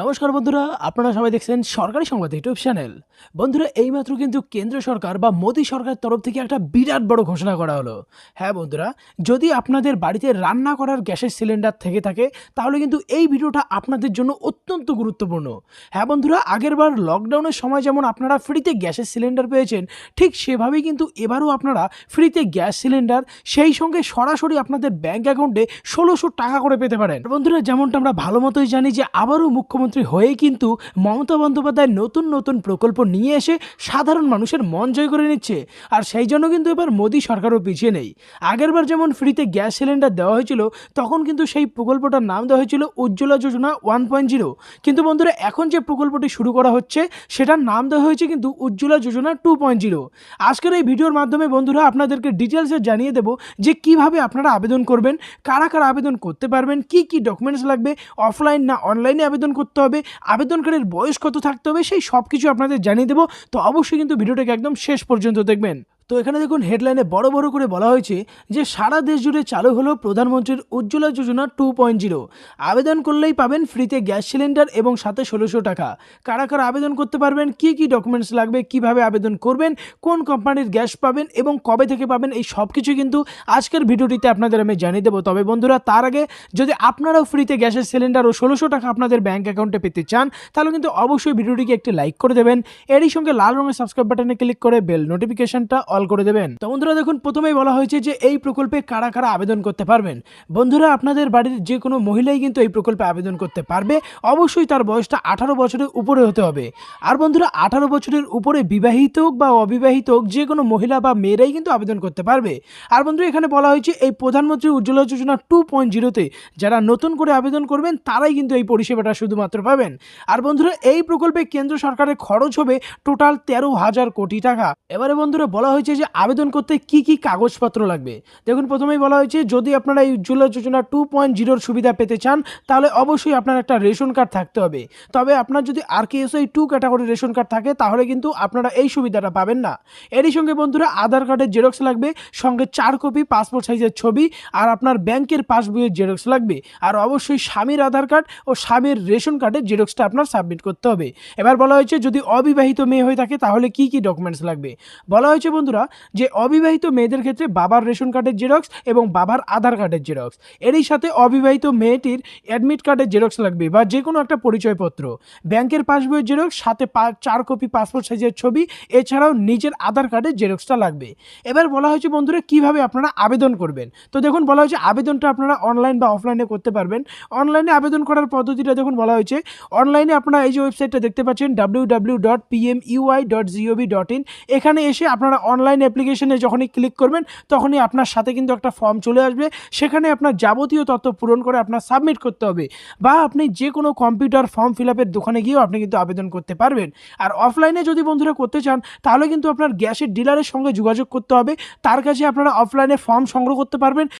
নমস্কার বন্ধুরা, আপনারা সবাই দেখছেন সরকারি সংবাদ ইউটিউব চ্যানেল। বন্ধুরা, এইমাত্র কিন্তু কেন্দ্র সরকার বা মোদী সরকার তরফ থেকে একটা বিরাট বড় ঘোষণা করা হলো। হ্যাঁ বন্ধুরা, যদি আপনাদের বাড়িতে রান্না করার গ্যাসের সিলিন্ডার থেকে থাকে, তাহলে কিন্তু এই ভিডিওটা আপনাদের জন্য অত্যন্ত গুরুত্বপূর্ণ। হ্যাঁ বন্ধুরা, আগেরবার লকডাউনের সময় যেমন আপনারা ফ্রিতে গ্যাসের সিলিন্ডার পেয়েছেন, ঠিক সেভাবেই কিন্তু এবারও আপনারা ফ্রিতে গ্যাস সিলিন্ডার, সেই সঙ্গে সরাসরি আপনাদের ব্যাঙ্ক অ্যাকাউন্টে ষোলোশো টাকা করে পেতে পারেন। বন্ধুরা, যেমনটা আমরা ভালো মতোই জানি যে আবারও মুখ্যমন্ত্রী হয়েই কিন্তু মমতা বন্দ্যোপাধ্যায় নতুন নতুন প্রকল্প নিয়ে এসে সাধারণ মানুষের মন জয় করে নিচ্ছে। আর সেই জন্য কিন্তু এবার মোদী সরকারও পিছিয়ে নেই। আগেরবার যেমন ফ্রিতে গ্যাস সিলিন্ডার দেওয়া হয়েছিল, তখন কিন্তু সেই প্রকল্পটার নাম দেওয়া হয়েছিল Ujjwala Yojana one point zero. কিন্তু বন্ধুরা, এখন যে প্রকল্পটি শুরু করা হচ্ছে, সেটার নাম দেওয়া হয়েছে কিন্তু Ujjwala Yojana two point zero. আজকের এই ভিডিওর মাধ্যমে বন্ধুরা, আপনাদেরকে ডিটেলসে জানিয়ে দেবো যে কীভাবে আপনারা আবেদন করবেন, কারা কারা আবেদন করতে পারবেন, কি কি ডকুমেন্টস লাগবে অফলাইন না অনলাইনে আবেদন করতে হবে, আবেদনকারীর বয়স কত থাকতে হবে, সেই সব কিছু আপনাদের জানিয়ে দেবো। তো অবশ্যই কিন্তু ভিডিওটাকে একদম শেষ পর্যন্ত দেখবেন। তো এখানে দেখুন হেডলাইনে বড় বড় করে বলা হয়েছে যে সারা দেশ জুড়ে চালু হলো প্রধানমন্ত্রীর Ujjwala Yojana two point zero আবেদন করলেই পাবেন ফ্রিতে গ্যাস সিলিন্ডার এবং সাথে ষোলোশো টাকা। কারা কারা আবেদন করতে পারবেন? কি কি ডকুমেন্টস লাগবে? কীভাবে আবেদন করবেন? কোন কোম্পানির গ্যাস পাবেন? এবং কবে থেকে পাবেন? এই সব কিছু কিন্তু আজকের ভিডিওটিতে আপনাদের আমি জানিয়ে দেবো। তবে বন্ধুরা, তার আগে যদি আপনারাও ফ্রিতে গ্যাসের সিলিন্ডার ও ষোলোশো টাকা আপনাদের ব্যাঙ্ক অ্যাকাউন্টে পেতে চান, তাহলে কিন্তু অবশ্যই ভিডিওটিকে একটি লাইক করে দেবেন। এরই সঙ্গে লাল রঙের সাবস্ক্রাইব বাটনে ক্লিক করে বেল নোটিফিকেশনটা অল করে দেবেন। তো বন্ধুরা দেখুন, প্রথমেই বলা হয়েছে যে এই প্রকল্পে কারা কারা আবেদন করতে পারবেন। বন্ধুরা, আপনাদের বাড়ির যে কোনো মহিলাই কিন্তু এই প্রকল্পে আবেদন করতে পারবে। অবশ্যই তার বয়সটা আঠারো বছরের উপরে হতে হবে। আর বন্ধুরা, আঠারো বছরের উপরে বিবাহিত হোক বা অবিবাহিত হোক, যে কোনো মহিলা বা মেয়েরাই কিন্তু আবেদন করতে পারবে। আর বন্ধুরা, এখানে বলা হয়েছে এই প্রধানমন্ত্রী উজ্জ্বলা যোজনা টু পয়েন্ট জিরোতে যারা নতুন করে আবেদন করবেন, তারাই কিন্তু এই পরিষেবাটা শুধুমাত্র পাবেন। আর বন্ধুরা, এই প্রকল্পে কেন্দ্র সরকারের খরচ হবে টোটাল তেরো হাজার কোটি টাকা। এবারে বন্ধুরা, বলা হয়েছে যে আবেদন করতে কি কি কাগজপত্র লাগবে? দেখুন, প্রথমেই বলা হয়েছে, যদি আপনারা এই উজ্জ্বলা যোজনা টু পয়েন্ট জিরোর সুবিধা পেতে চান, তাহলে অবশ্যই আপনার একটা রেশন কার্ড থাকতে হবে। তবে আপনার যদি R K S two category ration card থাকে, তাহলে কিন্তু আপনারা এই সুবিধাটা পাবেন না। এরই সঙ্গে বন্ধুরা, আধার কার্ডের জেরক্স লাগবে, সঙ্গে চার কপি পাসপোর্ট সাইজের ছবি, আর আপনার ব্যাংকের পাসবইয়ের জেরক্স লাগবে। আর অবশ্যই স্বামীর আধার কার্ড ও স্বামীর রেশন কার্ডের জেরক্সটা আপনার সাবমিট করতে হবে। এবার বলা হয়েছে, যদি অবিবাহিত মেয়ে হয়ে থাকে, তাহলে কি কি ডকুমেন্টস লাগবে? বলা হয়েছে বন্ধুরা, যে অবিবাহিত মেয়েদের ক্ষেত্রে বাবার রেশন কার্ডের জেরক্স এবং বাবার আধার কার্ডের জেরক্স। এরই সাথে অবিবাহিত মেয়েটির অ্যাডমিট কার্ডের জেরক্স লাগবে বা যে কোনো একটা পরিচয়পত্র। ব্যাংকের পাসবইয়ের জেরক্স, সাথে চার কপি পাসপোর্ট সাইজের ছবি, এছাড়াও নিজের আধার কার্ডের জেরক্সটা লাগবে। এবার বলা হয়েছে, বন্ধুরা, কীভাবে আপনারা আবেদন করবেন? তো দেখুন, বলা হয়েছে, আবেদনটা আপনারা অনলাইন বা অফলাইনে করতে পারবেন। অনলাইনে আবেদন করার পদ্ধতিটা দেখুন, বলা হয়েছে, অনলাইনে আপনারা এই যে ওয়েবসাইটটা দেখতে পাচ্ছেন W dot PMUY dot GOV dot in এখানে এসে আপনারা অনলাইন অ্যাপ্লিকেশনে যখনই ক্লিক করবেন, তখনই আপনার সাথে কিন্তু একটা ফর্ম চলে আসবে। সেখানে আপনার যাবতীয় তথ্য পূরণ করে আপনার সাবমিট করতে হবে বা আপনি যে কোনো কম্পিউটার ফর্ম ফিল আপের দোকানে গিয়েও আপনি কিন্তু আবেদন করতে পারবেন। আর অফলাইনে যদি বন্ধুরা করতে চান, তাহলে কিন্তু আপনার গ্যাসের ডিলারের সঙ্গে যোগাযোগ করতে হবে। তার কাছে আপনারা অফলাইনে ফর্ম সংগ্রহ করতে পারবেন।